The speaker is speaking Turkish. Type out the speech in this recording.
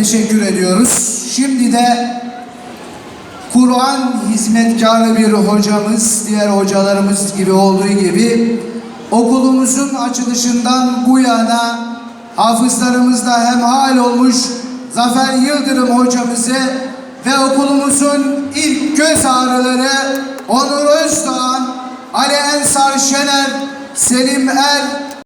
teşekkür ediyoruz. Şimdi de Kur'an hizmetkarı bir hocamız, diğer hocalarımız gibi olduğu gibi okulumuzun açılışından bu yana hafızlarımızda hemhal olmuş Zafer Yıldırım hocamızı ve okulumuzun ilk göz ağrıları Onur Özdoğan, Ali Ensar Şener, Selim Er,